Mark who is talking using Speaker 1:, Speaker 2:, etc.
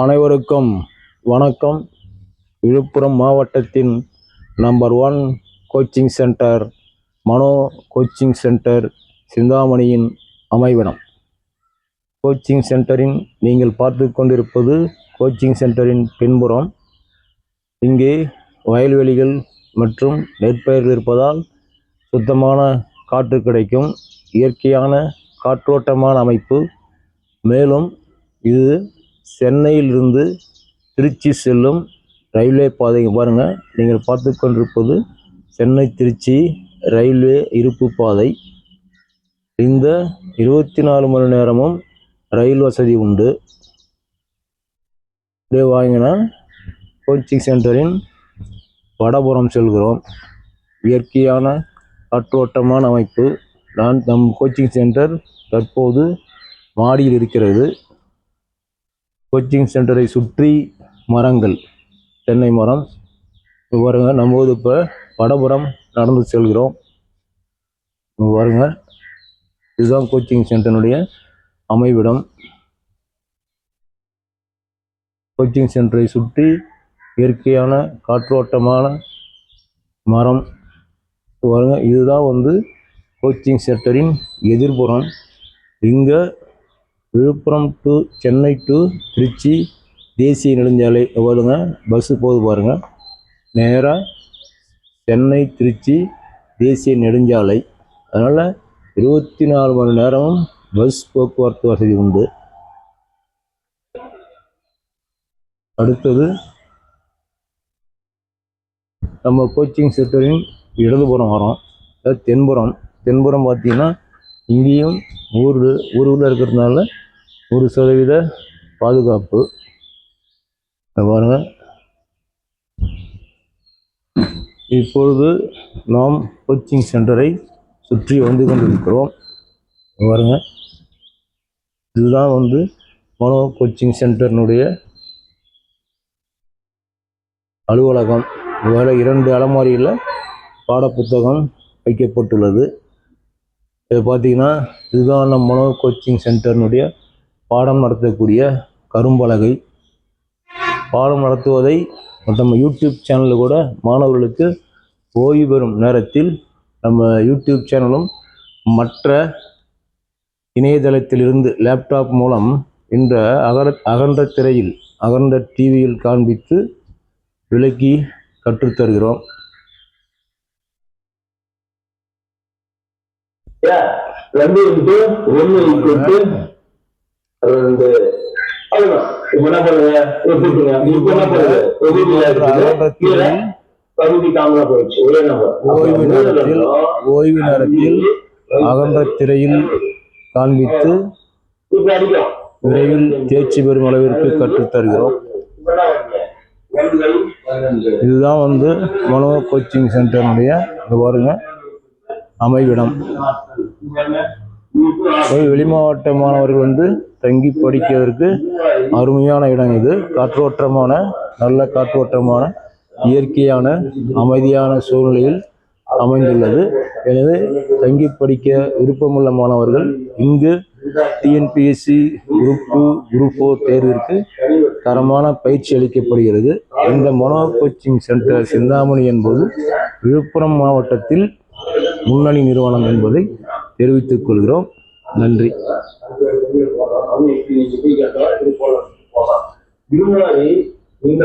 Speaker 1: அனைவருக்கும் வணக்கம். விழுப்புரம் மாவட்டத்தின் number one coaching centre Mano coaching centre சிந்தாமணியின் அமைவிடம். கோச்சிங் சென்டரின் நீங்கள் பார்த்து கொண்டிருப்பது கோச்சிங் சென்டரின் பின்புறம். இங்கே வயல்வெளிகள் மற்றும் நெற்பயிர்கள் இருப்பதால் சுத்தமான காற்று கிடைக்கும். இயற்கையான காற்றோட்டமான அமைப்பு. மேலும் இது சென்னையிலிருந்து திருச்சி செல்லும் ரயில்வே பாதை பாருங்கள் நீங்கள் பார்த்து கொண்டிருப்பது சென்னை திருச்சி ரயில்வே இருப்பு பாதை. இந்த இருபத்தி நாலு மணி நேரமும் ரயில் வசதி உண்டு. இப்படியே வாங்கினா கோச்சிங் சென்டரின் வடபுறம் செல்கிறோம். இயற்கையான காற்றோட்டமான அமைப்பு. நான் நம் கோச்சிங் சென்டர் தற்போது மாடியில் இருக்கிறது. கோச்சிங் சென்டரை சுற்றி மரங்கள். தென்னை மரம். வருங்க பாருங்க நம்ம இப்போ வடபுறம் நடந்து செல்கிறோம். இங்க பாருங்க. இதுதான் கோச்சிங் சென்டருடைய அமைவிடம். கோச்சிங் சென்டரை சுற்றி இயற்கையான காற்றோட்டமான மரம். வருங்க பாருங்க இதுதான் வந்து கோச்சிங் சென்டரின் எதிர்புறம். இங்கே விழுப்புரம் டு சென்னை டு திருச்சி தேசிய நெடுஞ்சாலை. எவ்வளோங்க பஸ்ஸு போகுது பாருங்கள் நேராக சென்னை திருச்சி தேசிய நெடுஞ்சாலை. அதனால் இருபத்தி நாலு மணி நேரமும் பஸ் போக்குவரத்து வசதி உண்டு. அடுத்தது நம்ம கோச்சிங் சென்டரின் இடதுபுறம் வரோம் அதாவது தென்புறம். தென்புறம் பார்த்திங்கன்னா இங்கேயும் ஊர் ஊரில் இருக்கிறதுனால ஒரு சதவீத பாதுகாப்பு. பாருங்க. இப்பொழுது நாம் கோச்சிங் சென்டரை சுற்றி வந்து கொண்டிருக்கிறோம். பாருங்க. இதுதான் வந்து மனோ கோச்சிங் சென்டர்னுடைய அலுவலகம். வேறு இரண்டு அலமாரியில் பாடப்புத்தகம் வைக்கப்பட்டுள்ளது. இதை பார்த்தீங்கன்னா இதுதான் நம்ம மனோ கோச்சிங் சென்டர்னுடைய பாடம் நடத்தக்கூடிய கரும்பலகை. பாடம் நடத்துவதை நம்ம யூடியூப் சேனலில் கூட மாணவர்களுக்கு ஓய்வு பெறும் நேரத்தில் நம்ம யூடியூப் சேனலும் மற்ற இணையதளத்திலிருந்து லேப்டாப் மூலம் இந்த அகர அகன்ற திரையில் அகன்ற டிவியில் காண்பித்து விளக்கி கற்றுத்தருகிறோம்.
Speaker 2: ரெண்டு ஒன்று ஒண்ணு இன்ட்டு ரெண்டு அவ்வளவுதான் இப்ப என்ன பண்ணுங்க? ஒப்பிட்டுங்க இப்ப என்ன பண்ணுங்க? ஒப்பிட்டுல இருக்குது கீழே பகுதி காமலா போயிடுச்சு. ஒரே நம்பர்
Speaker 1: ஓய்வு நேரத்தில் ஓய்வு நேரத்தில் அகன்ற திரையில் காண்பித்து விரைவில் தேர்ச்சி பெறும் அளவிற்கு கற்றுத்தருகிறோம் இதுதான் வந்து மனோ கோச்சிங் சென்டருடைய இங்க பாருங்க அமைவிடம். போய் வெளிமாவட்ட மாணவர்கள் வந்து தங்கி படிக்கிறதுக்கு அருமையான இடம் இது. காற்றோட்டமான நல்ல காற்றோட்டமான இயற்கையான அமைதியான சூழ்நிலையில் அமைந்துள்ளது. எனவே தங்கி படிக்க விருப்பமுள்ள மாணவர்கள் இங்கு TNPSC group two group four தேர்விற்கு தரமான பயிற்சி அளிக்கப்படுகிறது. இந்த மனோ கோச்சிங் சென்டர் சிந்தாமணி என்பது விழுப்புரம் மாவட்டத்தில் முன்னணி நிறுவனம் என்பதை தெரிவித்துக் கொள்கிறோம். நன்றி.
Speaker 2: అవి ఇక్కడ నుంచి ఇక్కడ తిరుపతి పోవాలి తిరుమలని